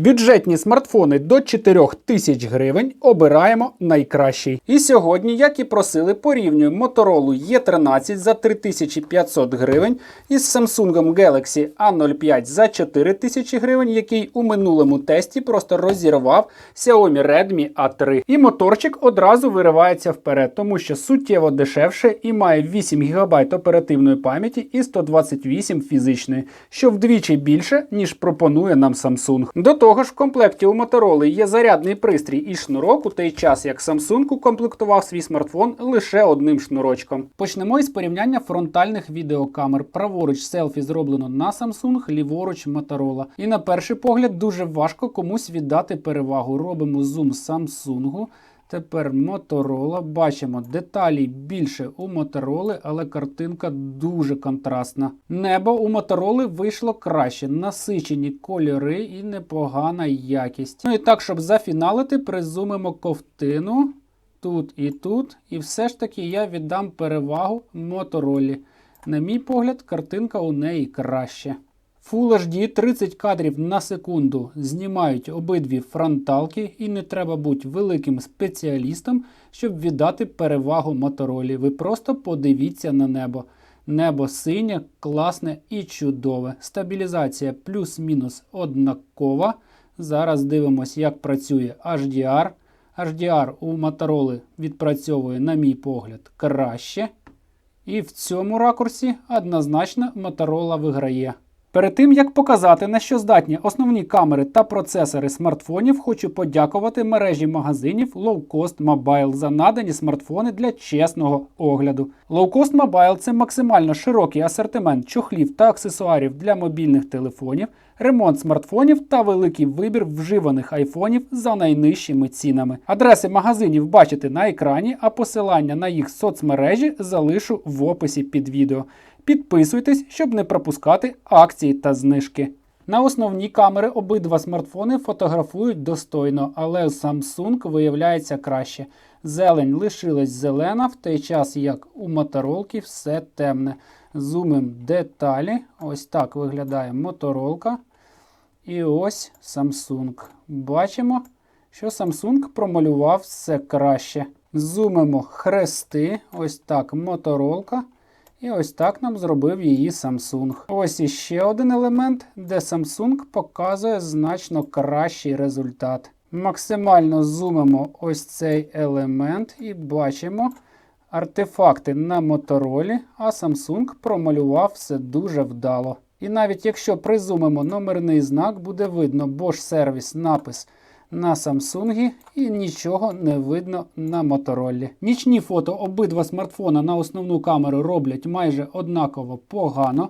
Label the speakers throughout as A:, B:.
A: Бюджетні смартфони до 4 тисяч гривень обираємо найкращий. І сьогодні, як і просили, порівнюємо Motorola E13 за 3500 гривень із Samsung Galaxy A05 за 4000 гривень, який у минулому тесті просто розірвав Xiaomi Redmi A3. І моторчик одразу виривається вперед, тому що суттєво дешевше і має 8 ГБ оперативної пам'яті і 128 фізичної, що вдвічі більше, ніж пропонує нам Samsung. До того ж, в комплекті у Motorola є зарядний пристрій і шнурок у той час, як Samsung укомплектував свій смартфон лише одним шнурочком. Почнемо із порівняння фронтальних відеокамер. Праворуч селфі зроблено на Samsung, ліворуч Motorola. І на перший погляд дуже важко комусь віддати перевагу. Робимо зум Samsung. Тепер Motorola. Бачимо деталі більше у Motorola, але картинка дуже контрастна. Небо у Motorola вийшло краще, насичені кольори і непогана якість. Ну і так, щоб зафіналити, призумимо ковтину тут і тут. І все ж таки я віддам перевагу Motorola. На мій погляд, картинка у неї краще. Full HD 30 кадрів на секунду знімають обидві фронталки, і не треба бути великим спеціалістом, щоб віддати перевагу моторолі. Ви просто подивіться на небо. Небо синє, класне і чудове. Стабілізація плюс-мінус однакова. Зараз дивимося, як працює HDR. HDR у Motorola відпрацьовує, на мій погляд, краще. І в цьому ракурсі однозначно Motorola виграє. Перед тим як показати на що здатні основні камери та процесори смартфонів, хочу подякувати мережі магазинів Low Cost Mobile за надані смартфони для чесного огляду. Low Cost Mobile – це максимально широкий асортимент чохлів та аксесуарів для мобільних телефонів, ремонт смартфонів та великий вибір вживаних айфонів за найнижчими цінами. Адреси магазинів бачите на екрані, а посилання на їх соцмережі залишу в описі під відео. Підписуйтесь, щоб не пропускати акції та знижки. На основні камери обидва смартфони фотографують достойно, але Samsung виявляється краще. Зелень лишилась зелена, в той час як у моторолки все темне. Зумим деталі. Ось так виглядає моторолка. І ось Samsung. Бачимо, що Samsung промалював все краще. Зумимо хрести. Ось так моторолка. І ось так нам зробив її Samsung. Ось іще один елемент, де Samsung показує значно кращий результат. Максимально зумимо ось цей елемент і бачимо артефакти на моторолі, а Samsung промалював все дуже вдало. І навіть якщо призумимо номерний знак, буде видно Bosch Service напис на Samsung і нічого не видно на Motorola. Нічні фото обидва смартфона на основну камеру роблять майже однаково погано.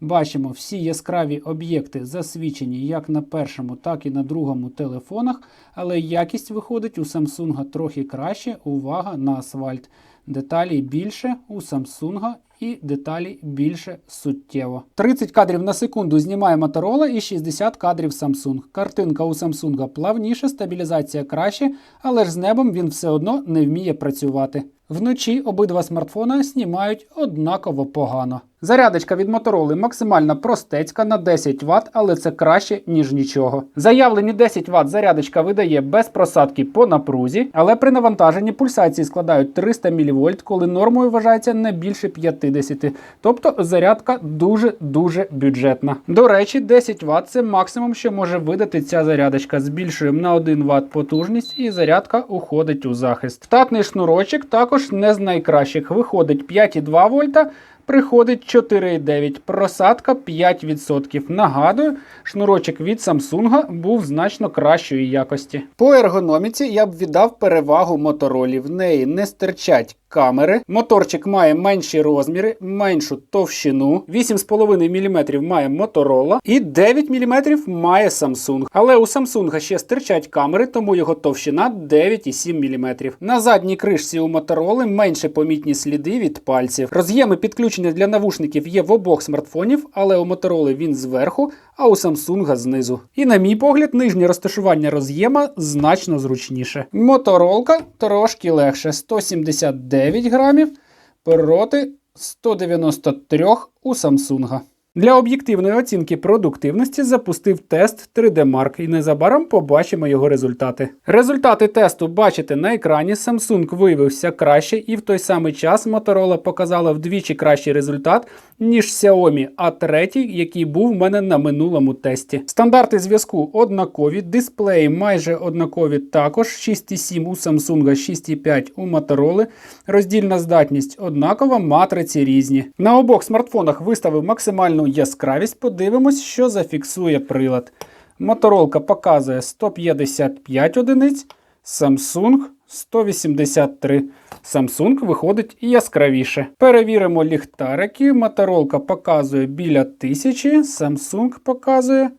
A: Бачимо, всі яскраві об'єкти засвічені як на першому, так і на другому телефонах, але якість виходить у Samsung трохи краще. Увага на асфальт. Деталі більше у Samsung і деталі більше суттєво. 30 кадрів на секунду знімає Motorola і 60 кадрів Samsung. Картинка у Samsung плавніша, стабілізація краще, але ж з небом він все одно не вміє працювати. Вночі обидва смартфона знімають однаково погано. Зарядочка від Motorola максимально простецька на 10 Вт, але це краще, ніж нічого. Заявлені 10 Вт зарядочка видає без просадки по напрузі, але при навантаженні пульсації складають 300 мВ, коли нормою вважається не більше 50. Тобто зарядка дуже-дуже бюджетна. До речі, 10 Вт це максимум, що може видати ця зарядочка. Збільшуємо на 1 Вт потужність і зарядка уходить у захист. Втатний шнурочок також не з найкращих. Виходить 5,2 вольта. Приходить 4,9, просадка 5%. Нагадую, шнурочок від Samsung був значно кращої якості. По ергономіці я б віддав перевагу моторолі. В неї не стирчать камери. Моторчик має менші розміри, меншу товщину. 8,5 мм має Motorola і 9 мм має Samsung. Але у Samsung ще стирчать камери, тому його товщина 9,7 мм. На задній кришці у Motorola менше помітні сліди від пальців. Роз'єми підключення для навушників є в обох смартфонів, але у Motorola він зверху, а у Samsung знизу. І на мій погляд, нижнє розташування роз'єма значно зручніше. Моторолка трошки легше 179 грамів проти 193 у Samsung. Для об'єктивної оцінки продуктивності запустив тест 3D Mark і незабаром побачимо його результати. Результати тесту бачите на екрані. Samsung виявився краще, і в той самий час Motorola показала вдвічі кращий результат, ніж Xiaomi A3, який був в мене на минулому тесті. Стандарти зв'язку однакові, дисплеї майже однакові також. 6,7 у Samsung, 6,5 у Motorola. Роздільна здатність однакова, матриці різні. На обох смартфонах виставив максимальну яскравість. Подивимось, що зафіксує прилад. Моторолка показує 155 одиниць, Samsung 183. Samsung виходить яскравіше. Перевіримо ліхтарики. Моторолка показує біля 1000, Samsung показує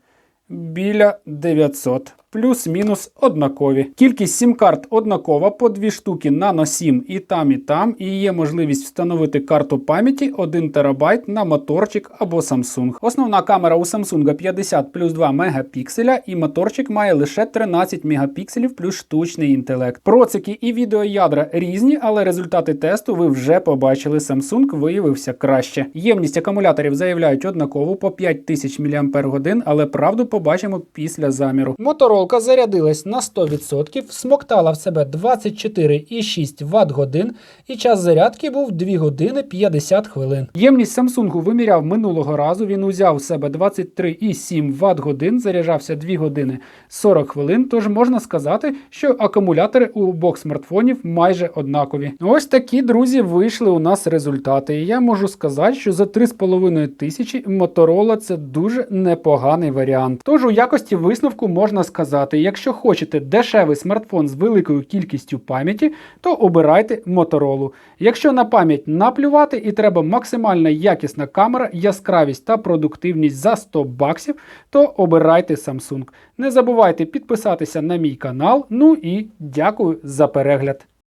A: біля 900. Плюс-мінус однакові. Кількість сім-карт однакова по дві штуки Nano 7 і там, і там. І є можливість встановити карту пам'яті 1 ТБ на моторчик або Samsung. Основна камера у Samsung 50 плюс 2 мегапікселя, і моторчик має лише 13 мегапікселів плюс штучний інтелект. Процики і відеоядра різні, але результати тесту ви вже побачили. Samsung виявився краще. Ємність акумуляторів заявляють однакову по 5000 мАч, але правду побачимо після заміру. Моторолка зарядилась на 100%, смоктала в себе 24,6 Вт годин, і час зарядки був 2 години 50 хвилин. Ємність Samsung виміряв минулого разу. Він узяв в себе 23,7 Вт годин, заряджався 2 години 40 хвилин. Тож можна сказати, що акумулятори у обох смартфонів майже однакові. Ось такі друзі вийшли у нас результати. І я можу сказати, що за 3,5 тисячі Motorola це дуже непоганий варіант. Тож у якості висновку можна сказати, якщо хочете дешевий смартфон з великою кількістю пам'яті, то обирайте Motorola. Якщо на пам'ять наплювати і треба максимальна якісна камера, яскравість та продуктивність за 100 баксів, то обирайте Samsung. Не забувайте підписатися на мій канал. Ну і дякую за перегляд.